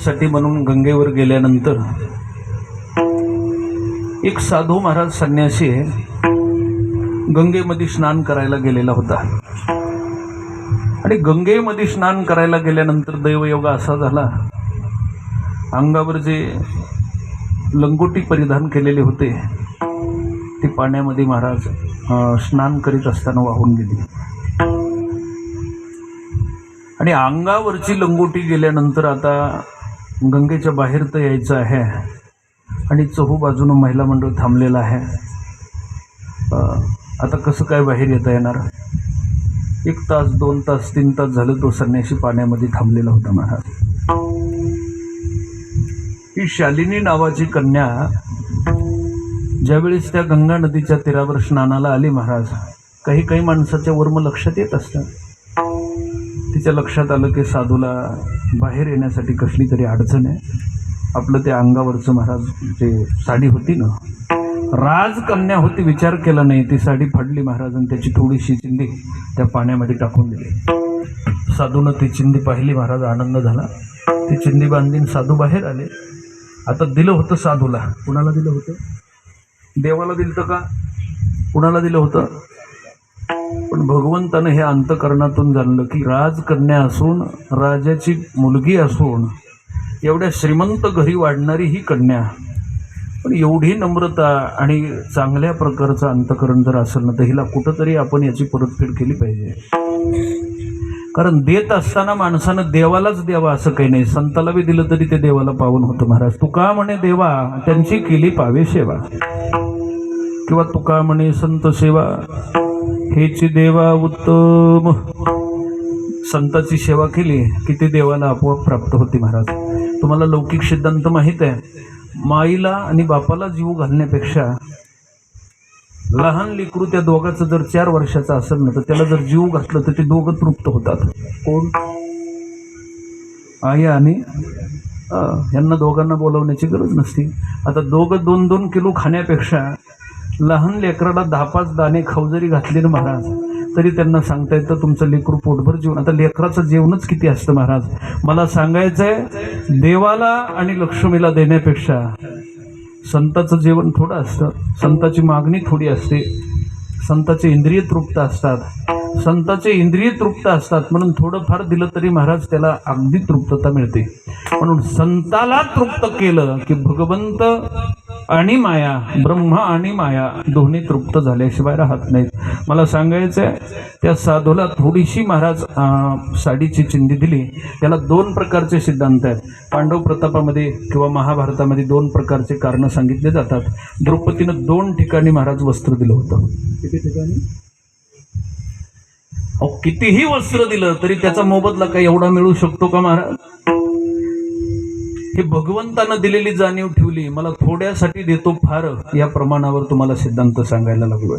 स्नानासाठी म्हणून गंगेवर गेल्यानंतर एक साधू महाराज संन्यासी गंगेमध्ये स्नान करायला गेलेला होता. आणि गंगेमध्ये स्नान करायला गेल्यानंतर दैवयोग असा झाला. अंगावर जे लंगोटी परिधान केलेले होते ते पाण्यामध्ये महाराज स्नान करीत असताना वाहून गेली. आणि अंगावरची लंगोटी गेल्यानंतर आता गंगेच्या बाहेर तर यायचं आहे. आणि चहूबाजूनं महिला मंडळ थांबलेलं आहे. आता कसं काय बाहेर येता येणार? एक तास दोन तास तीन तास झालं तो संन्याशी पाण्यामध्ये थांबलेला होता महाराज ही शालिनी नावाची कन्या ज्यावेळेस त्या गंगा नदीच्या तीरावर स्नानाला आली महाराज काही काही माणसाच्या वर्म लक्षात येत असतं. तिच्या लक्षात आलं की साधूला बाहेर येण्यासाठी कसली तरी अडचण आहे. आपलं त्या अंगावरचं महाराज जे साडी होती ना राजकन्या होती विचार केला नाही. ती साडी फाडली महाराजांनी त्याची थोडीशी चिंदी त्या पाण्यामध्ये टाकून दिली. साधूनं ती चिंदी पाहिली महाराज आनंद झाला. ती चिंदी बांधून साधू बाहेर आले. आता दिलं होतं साधूला. कुणाला दिलं होतं? देवाला दिलं होतं का? कुणाला दिलं होतं? पण भगवंतानं हे अंतकरणातून जाणलं की राजकन्या असून राजाची मुलगी असून एवढ्या श्रीमंत घरी वाढणारी ही कन्या. पण एवढी नम्रता आणि चांगल्या प्रकारचं अंतकरण जर असेल ना तर हिला कुठंतरी आपण याची परतफेड केली पाहिजे. कारण देत असताना माणसानं देवालाच द्यावा असं काही नाही. संताला बी दिलं तरी ते देवाला पावन होतं महाराज. तुका म्हणे देवा त्यांची केली पावे सेवा. किंवा तुका म्हणे संत सेवा. हेच देवा उत्तम. संताची सेवा केली की ते देवाला आपोआप प्राप्त होते महाराज. तुम्हाला लौकिक सिद्धांत माहीत आहे. माईला आणि बापाला जीव घालण्यापेक्षा लहान लेकरू त्या दोघाचं जर चार वर्षाचं असेल ना तर त्याला जर जीव घातलं तर ते दोघं तृप्त होतात. कोण? आई आणि यांना दोघांना बोलवण्याची गरज नसते. आता दोघं दोन दोन किलो खाण्यापेक्षा लहान लेकराला दहा पाच दाणे खाऊ जरी घातले ना महाराज तरी त्यांना सांगता येतं तुमचं लेकरू पोटभर जेवण आता लेकराचं जेवणच किती असतं महाराज? मला सांगायचं आहे देवाला आणि लक्ष्मीला देण्यापेक्षा संताचं जेवण थोडं असतं. संताची मागणी थोडी असते. संताचे इंद्रिय तृप्त असतात. संताचे इंद्रिय तृप्त असतात म्हणून थोडंफार दिलं तरी महाराज त्याला अगदी तृप्तता मिळते. म्हणून संताला तृप्त केलं की भगवंत आणि माया ब्रह्मा आणि माया दोन्ही तृप्त झाल्याशिवाय राहत नाहीत. मला सांगायचं आहे त्या साधूला थोडीशी महाराज साडीची चिंधी दिली. त्याला दोन प्रकारचे सिद्धांत आहेत. पांडव प्रतापामध्ये किंवा महाभारतामध्ये दोन प्रकारचे कारणं सांगितले जातात. द्रौपदीनं दोन ठिकाणी महाराज वस्त्र दिलं होतं. किती ठिकाणी? कितीही वस्त्र दिलं तरी त्याचा मोबदला काही एवढा मिळू शकतो का महाराज? ही भगवंतानं दिलेली जाणीव ठेवली मला थोड्यासाठी देतो फार या प्रमाणावर तुम्हाला सिद्धांत सांगायला लागलोय.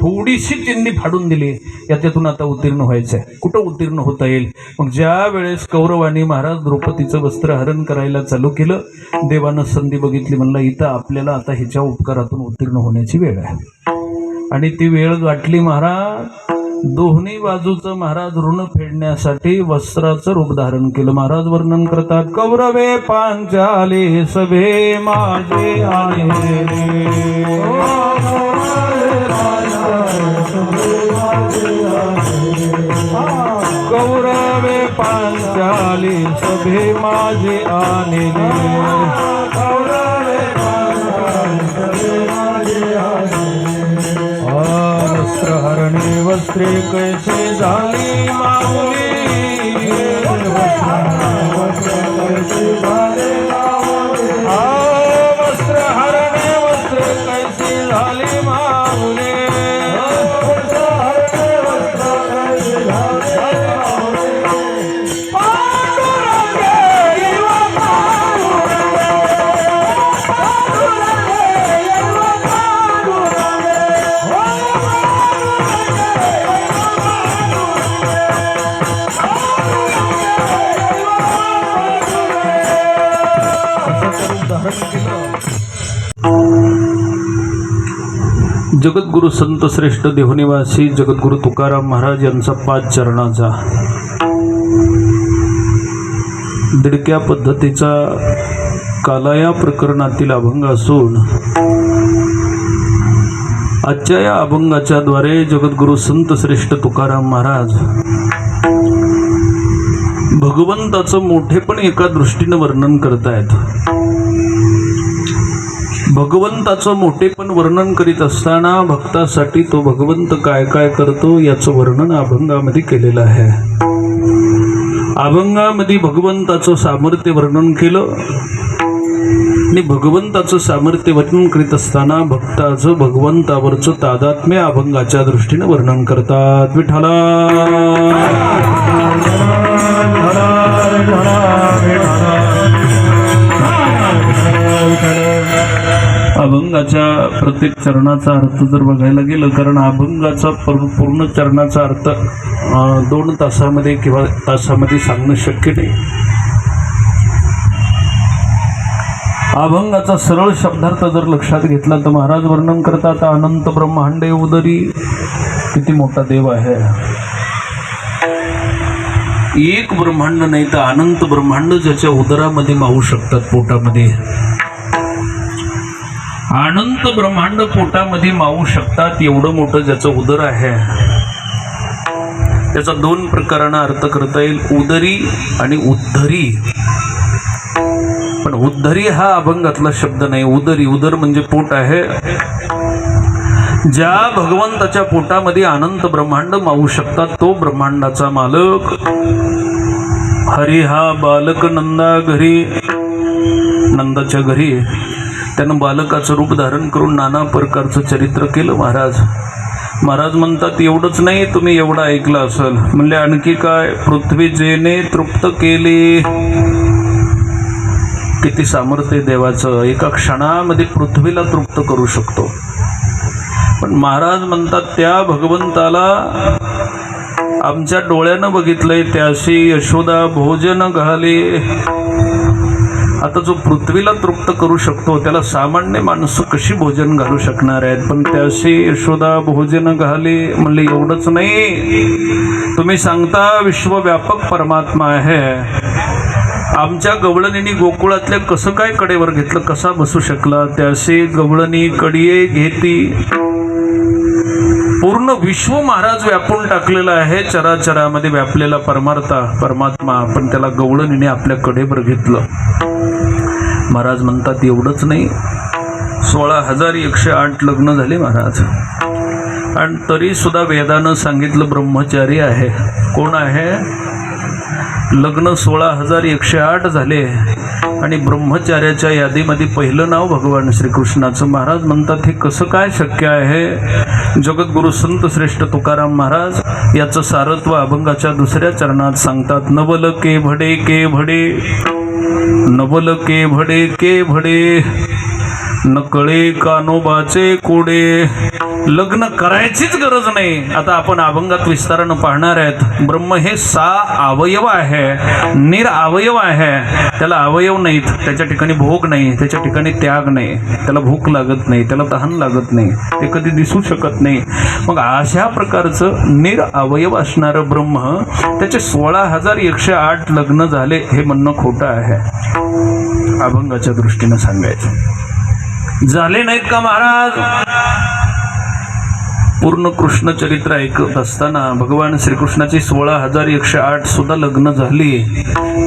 थोडीशी चिंदी फाडून दिली याच्यातून आता उत्तीर्ण व्हायचं आहे कुठं उत्तीर्ण होता येईल? मग ज्या वेळेस कौरवानी महाराज द्रौपदीचं वस्त्र हरण करायला चालू केलं देवानं संधी बघितली म्हणलं इथं आपल्याला आता ह्याच्या उपकारातून उत्तीर्ण होण्याची वेळ आहे. आणि ती वेळ गाठली महाराज दोन्ही बाजूचं महाराज ऋण फेडण्यासाठी वस्त्राचं रूप धारण केलं. महाराज वर्णन करतात कौरवे पांचाले सभे माझे आले शास्त्रे कैसे झाली मा जगद्गुरु संत श्रेष्ठ देहनिवासी जगद्गुरु तुकाराम महाराज यांचा पाच चरणाचा दिडक्या पद्धतीचा कालाया प्रकरणातील अभंग असून आजच्या या अभंगाच्या द्वारे जगद्गुरु संत श्रेष्ठ तुकाराम महाराज भगवंताचं मोठेपण एका दृष्टीनं वर्णन करतायत. भगवंताचं मोठेपण वर्णन करीत असताना भक्तासाठी तो भगवंत काय काय करतो याचं वर्णन अभंगामध्ये केलेलं आहे. अभंगामध्ये भगवंताचं सामर्थ्य वर्णन केलं. आणि भगवंताचं सामर्थ्य वर्णन करीत असताना भक्ताचं भगवंतावरचं तादात्म्य अभंगाच्या दृष्टीने वर्णन करतात. विठाला अभंगाच्या प्रत्येक चरणाचा अर्थ जर बघायला गेलं कारण अभंगाचा पूर्ण पूर्ण चरणाचा अर्थ दोन तासामध्ये किंवा तासामध्ये सांगणं शक्य नाही. अभंगाचा सरळ शब्दार्थ जर लक्षात घेतला तर महाराज वर्णन करतात अनंत ब्रह्मांडे उदरी किती मोठा देव आहे. एक ब्रह्मांड नाही तर अनंत ब्रह्मांड ज्याच्या उदरामध्ये मावू शकतात पोटामध्ये. अनंत ब्रह्मांड पोटामध्ये मावू शकतात एवढं मोठं ज्याचं उदर आहे. त्याचा दोन प्रकारांना अर्थ करता येईल उदरी आणि उद्धरी. पण उद्धरी हा अभंगातला शब्द नाही उदरी उदर म्हणजे पोट आहे. ज्या भगवंताच्या पोटामध्ये अनंत ब्रह्मांड मावू शकतात तो ब्रह्मांडाचा मालक. हरी हा बालक नंदा घरी नंदाच्या घरी. त्यानं बालकाचं रूप धारण करून नाना प्रकारचं चरित्र केलं महाराज. महाराज म्हणतात एवढंच नाही तुम्ही एवढं ऐकलं असेल. म्हणले आणखी काय? पृथ्वी जेने तृप्त केली. किती सामर्थ्य देवाचं. एका क्षणामध्ये पृथ्वीला तृप्त करू शकतो. पण महाराज म्हणतात त्या भगवंताला आमच्या डोळ्यानं बघितलंय त्याशी यशोदा भोजन घाले. आता जो पृथ्वीला तृप्त करू शकतो त्याला सामान्य माणसं कशी भोजन घालू शकणार आहेत? पण त्याशी यशोदा भोजन घाले म्हणले एवढंच नाही. तुम्ही सांगता विश्वव्यापक परमात्मा आहे. आमच्या गवळणीने गोकुळातल्या कसं काय कडेवर घेतलं कसा बसू शकला? त्याशी गवळणी कडिये घेती. पूर्ण विश्व महाराज व्यापून टाकलेला आहे. चराचरामध्ये व्यापलेला परमार्था परमात्मा. पण त्याला गवळणीने आपल्या कडेवर घेतलं. महाराज म्हणतात एवढंच नाही. सोळा हजार एकशे आठ लग्न झाले महाराज. आणि तरी सुद्धा वेदानं सांगितलं ब्रह्मचारी आहे. कोण आहे? लग्न सोळा हजार एकशे आठ झाले. आणि ब्रह्मचार्याच्या यादीमध्ये पहिलं नाव भगवान श्रीकृष्णाचं. महाराज म्हणतात हे कसं काय शक्य आहे? जगद्गुरु संत श्रेष्ठ तुकाराम महाराज याचं सारत्व अभंगाच्या दुसऱ्या चरणात सांगतात नवल के भडे के भडे नवल के भडे के भडे नकळे कानोबाचे कोडे लग्न करायचीच गरज नाही. आता आपण अभंगात विस्तारानं पाहणार आहेत. ब्रह्म हे सा अवयव आहे. निर अवयव आहे. त्याला अवयव नाहीत. त्याच्या ठिकाणी भोग नाही. त्याच्या ठिकाणी त्याग नाही. त्याला भूक लागत नाही. त्याला तहान लागत नाही. ते कधी दिसू शकत नाही. मग अशा प्रकारचं निर अवयव असणारं ब्रह्म त्याचे सोळा हजार एकशे आठ लग्न झाले हे म्हणणं खोटं आहे. अभंगाच्या दृष्टीनं सांगायचं. झाले नाहीत का महाराज? पूर्ण कृष्ण चरित्र ऐकत असताना भगवान श्रीकृष्णाची सोळा हजार एकशे आठ सुद्धा लग्न झाली.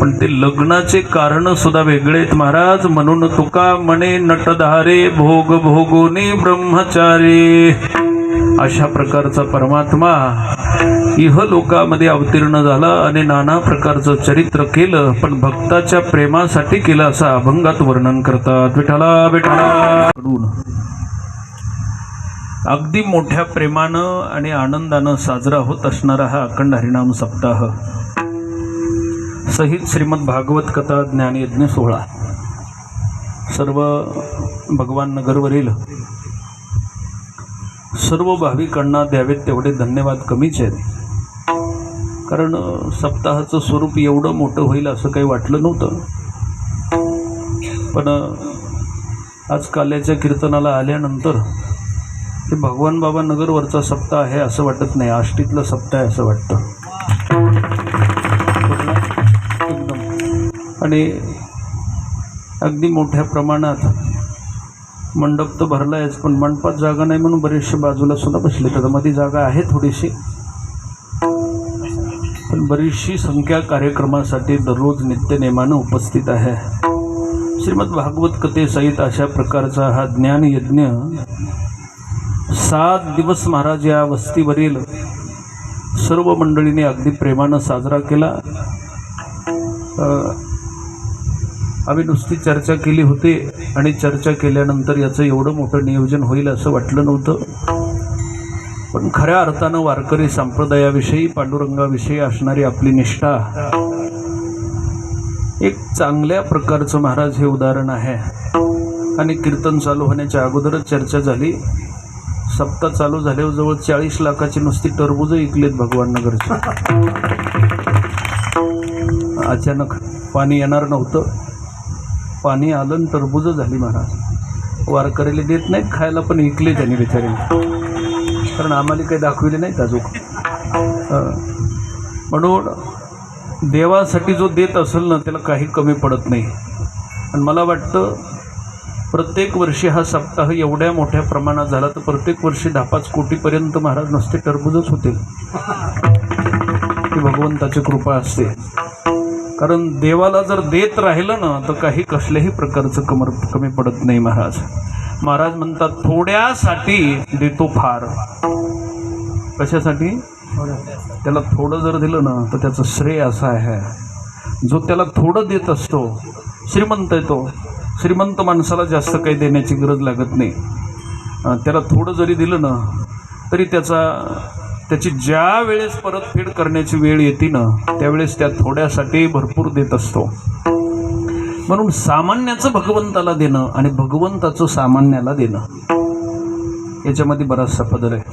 पण ते लग्नाचे कारण सुद्धा वेगळेत. महाराज म्हणून तुका म्हणे नटधारे भोग भोगोने ब्रह्मचारी. अशा प्रकारचा परमात्मा इह लोकामध्ये अवतीर्ण झाला आणि नाना प्रकारचं चरित्र केलं पण भक्ताच्या प्रेमासाठी केलं असं अभंगात वर्णन करतात. विठाला विठाला अगदी मोठ्या प्रेमानं आणि आनंदानं साजरा होत असणारा हा अखंड हरिनाम सप्ताह. सहित श्रीमद भागवत कथा ज्ञानयज्ञ सोहळा. सर्व भगवान नगरवरील सर्व भाविकांना द्यावेत तेवढे धन्यवाद कमीच आहेत. कारण सप्ताहाचं स्वरूप एवढं मोठं होईल असं काही वाटलं नव्हतं. पण आज काल्याच्या कीर्तनाला आल्यानंतर हे भगवान बाबा नगरवरचा सप्ताह आहे असं वाटत नाही. आष्टीतलं सप्ताह आहे असं वाटतं. एकदम आणि अगदी मोठ्या प्रमाणात मंडप तर भरला आहेच पण मंडपात जागा नाही म्हणून बरेचसे बाजूला सुद्धा बसले. तर मध्ये जागा आहे थोडीशी पण बरीचशी संख्या कार्यक्रमासाठी दररोज नित्यनेमानं उपस्थित आहे. श्रीमद भागवत कथेसहित अशा प्रकारचा हा ज्ञान यज्ञ सात दिवस महाराज या वस्तीवरील सर्व मंडळीने अगदी प्रेमानं साजरा केला. आम्ही नुसती चर्चा केली होती आणि चर्चा केल्यानंतर याचं एवढं मोठं नियोजन होईल असं वाटलं नव्हतं. पण खऱ्या अर्थानं वारकरी संप्रदायाविषयी पांडुरंगाविषयी असणारी आपली निष्ठा एक चांगल्या प्रकारचं महाराज हे उदाहरण आहे. आणि कीर्तन चालू होण्याच्या अगोदरच चर्चा झाली. सप्ताह चालू झाल्यावर जवळ चाळीस लाखाची नुसती टरबूज विकलेत भगवान नगरची. अचानक पाणी येणार नव्हतं. पाणी आलं आणि टरबूज झाली महाराज. वारकऱ्याला देत नाहीत खायला पण ऐकले त्यांनी बिचारे. कारण आम्हाला काही दाखविले नाहीत अजून. म्हणून देवासाठी जो देत असेल ना त्याला काही कमी पडत नाही. आणि मला वाटतं प्रत्येक वर्षी हा सप्ताह एवढ्या मोठ्या प्रमाणात झाला तर प्रत्येक वर्षी दहा पाच कोटीपर्यंत महाराज नुसते टरबूजच होते ही भगवंताची कृपा असते. कारण देवाला जर देत राहिलं ना तर काही कसल्याही प्रकारचं कमर कमी पडत नाही महाराज. महाराज म्हणतात थोड्यासाठी देतो फार. कशासाठी? त्याला थोडं जर दिलं ना तर त्याचं श्रेय असं आहे. जो त्याला थोडं देत असतो श्रीमंत आहे तो. श्रीमंत माणसाला जास्त काही देण्याची गरज लागत नाही. त्याला थोडं जरी दिलं ना तरी त्याचा त्याची ज्या वेळेस परतफेड करण्याची वेळ येते ना त्यावेळेस त्या थोड्यासाठी भरपूर देत असतो. म्हणून सामान्याचं भगवंताला देणं आणि भगवंताचं सामान्याला देणं याच्यामध्ये बराचसा पदर आहे.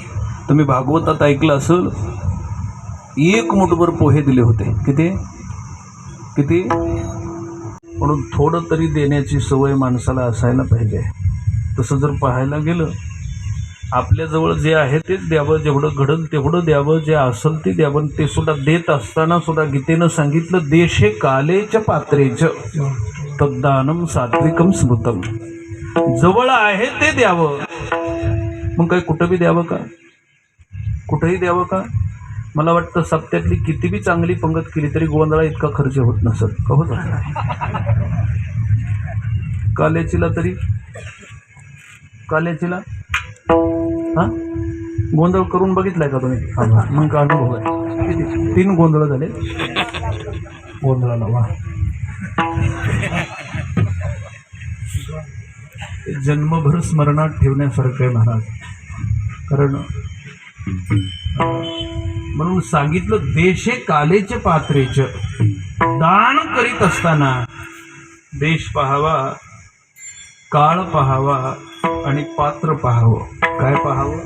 तुम्ही भागवतात ऐकलं असेल एक मुठभर पोहे दिले होते. किती? किती? म्हणून थोडं तरी देण्याची सवय माणसाला असायला पाहिजे. तसं जर पाहायला गेलं आपल्याजवळ जे आहे तेच द्यावं जेवढं घडल तेवढं द्यावं जे असेल ते द्यावं आणि ते सुद्धा देत असताना सुद्धा गीतेनं सांगितलं देश हे कालेच पात्रेच. तद्दानम सात्विकम स्मृतम. जवळ आहे ते द्यावं. मग काय कुठं बी द्यावं का? कुठंही द्यावं का? मला वाटतं सप्त्यातली किती बी चांगली पंगत केली तरी गोंधळा इतका खर्च होत नसत का होत काल्याचीला तरी? काल्याचीला? हा? गोंधळ करून बघितलाय का तुम्ही. मग का अनुभव आहे? तीन गोंधळ झाले. गोंधळाला वा. जन्मभर स्मरणात ठेवण्यासारखं आहे महाराज. कारण म्हणून सांगितलं देशे कालेचे पात्रेच. दान करीत असताना देश पाहावा काळ पाहावा आणि पात्र पाहावं. काय पाहावं?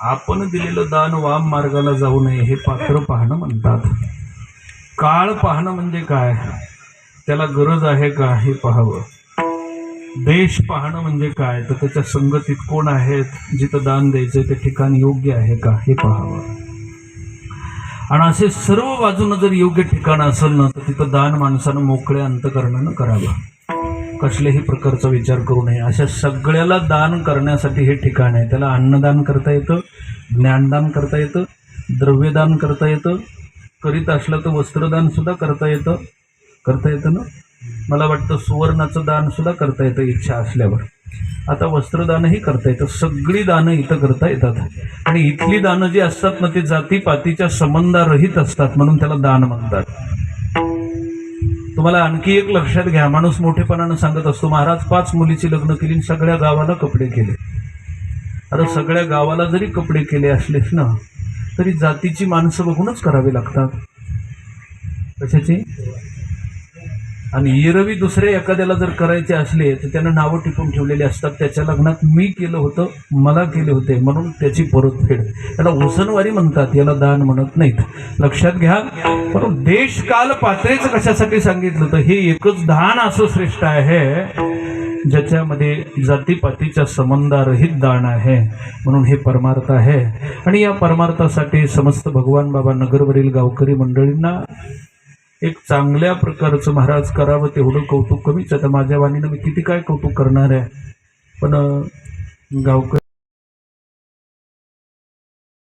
आपण दिलेलं दान वाम मार्गाला जाऊ नये हे पात्र पाहणं म्हणतात. काळ पाहणं म्हणजे काय? त्याला गरज आहे का? हे पाहावं. देश पाहणं म्हणजे काय? तर त्याच्या संगतीत कोण आहेत? जिथं दान द्यायचं ते ठिकाण योग्य आहे का? हे पाहावं. आणि असे सर्व बाजूनं जर योग्य ठिकाण असेल ना तर तिथं दान माणसानं मोकळ्या अंतकरणानं करावं. कसल्याही प्रकारचा विचार करू नये. अशा सगळ्याला दान करण्यासाठी हे ठिकाण आहे. त्याला अन्नदान करता येतं ज्ञानदान करता येतं द्रव्यदान करता येतं करीत असलं तर वस्त्रदान सुद्धा करता येतं. करता येतं ना? मला वाटतं सुवर्णाचं दान सुद्धा करता येतं इच्छा असल्यावर. आता वस्त्रदानही करता येतं. सगळी दानं इथं करता येतात. आणि इथली दानं जी असतात ना ते जातीपातीच्या संबंधारहित असतात म्हणून त्याला दान म्हणतात. तुम्हाला आणखी एक लक्षात घ्या. माणूस मोठेपणानं सांगत असतो महाराज पाच मुलीची लग्न केली आणि सगळ्या गावाला कपडे केले. आता सगळ्या गावाला जरी कपडे केले असलेच ना तरी जातीची माणसं बघूनच करावी लागतात. कशाची? आणि एरवी दुसरे एखाद्याला जर करायचे असले तर त्यानं नावं टिपून ठेवलेली असतात. त्याच्या लग्नात मी केलं होतं मला केले होते म्हणून त्याची परतफेड याला उसनवारी म्हणतात याला दान म्हणत नाहीत. लक्षात घ्या. पण देश काल पात्रेच कशासाठी सांगितलं? तर हे एकच दान असं श्रेष्ठ आहे ज्याच्यामध्ये जातीपातीच्या संबंधारहित दान आहे. म्हणून हे परमार्थ आहे. आणि या परमार्थासाठी समस्त भगवान बाबा नगरवरील गावकरी मंडळींना एक चांगल्या प्रकारचं महाराज करावं तेवढं कौतुक कमीच आता माझ्या वाणीनं मी किती काय कौतुक करणार आहे. पण गावकरी